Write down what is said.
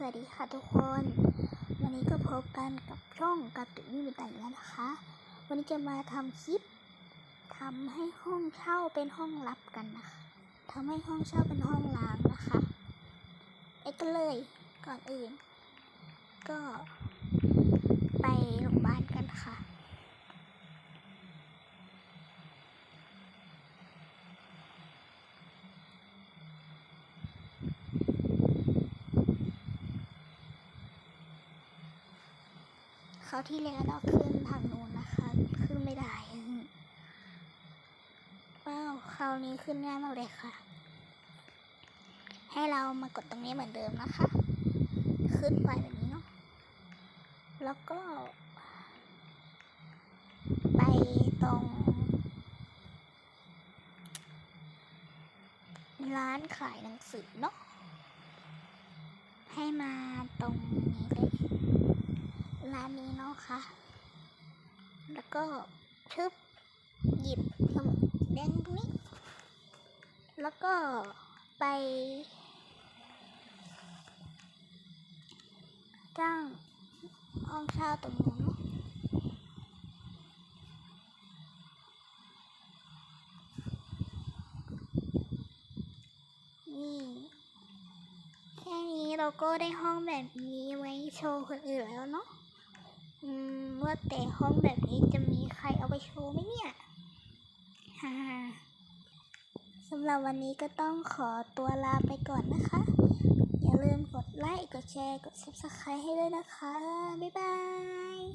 สวัสดีค่ะทุกคน วันนี้ก็พบกันกับช่องการ์ตูนวิมิตาอีกแล้วนะคะ วันนี้จะมาทำคลิปทำให้ห้องเช่าเป็นห้องลับกันนะคะทำให้ห้องเช่าเป็นห้องล้างนะคะไปกันเลยก่อนอื่น ก็ไปโรงพยาบาลกันค่ะ เขาที่แล้วเราขึ้นทางนู้นนะคะ ขึ้นไม่ได้ว้าวคราวนี้ขึ้นง่ายมากเลยค่ะ ให้เรามากดตรงนี้เหมือนเดิมนะคะ ขึ้นไปแบบนี้เนาะแล้วก็ ไปตรง ร้านขายหนังสือเนาะให้มาตรงนี้เลยานนี้เนาะค่ะ แล้วก็ชึบหยิบสมุดแดงตรงนี้ แล้วก็ไปจ้างห้องเช่าตรงนู้นนี่แค่นี้เราก็ได้ห้องแบบนี้ไว้โชว์คนอื่นแล้วเนาะ อืมว่าแต่ห้องแบบนี้จะมีใครเอาไปโชว์ไหมเนี่ยฮ่าสำหรับวันนี้ก็ต้องขอตัวลาไปก่อนนะคะ อย่าลืมกดไลค์ กดแชร์ กด subscribe ให้ด้วยนะคะ บ๊ายบาย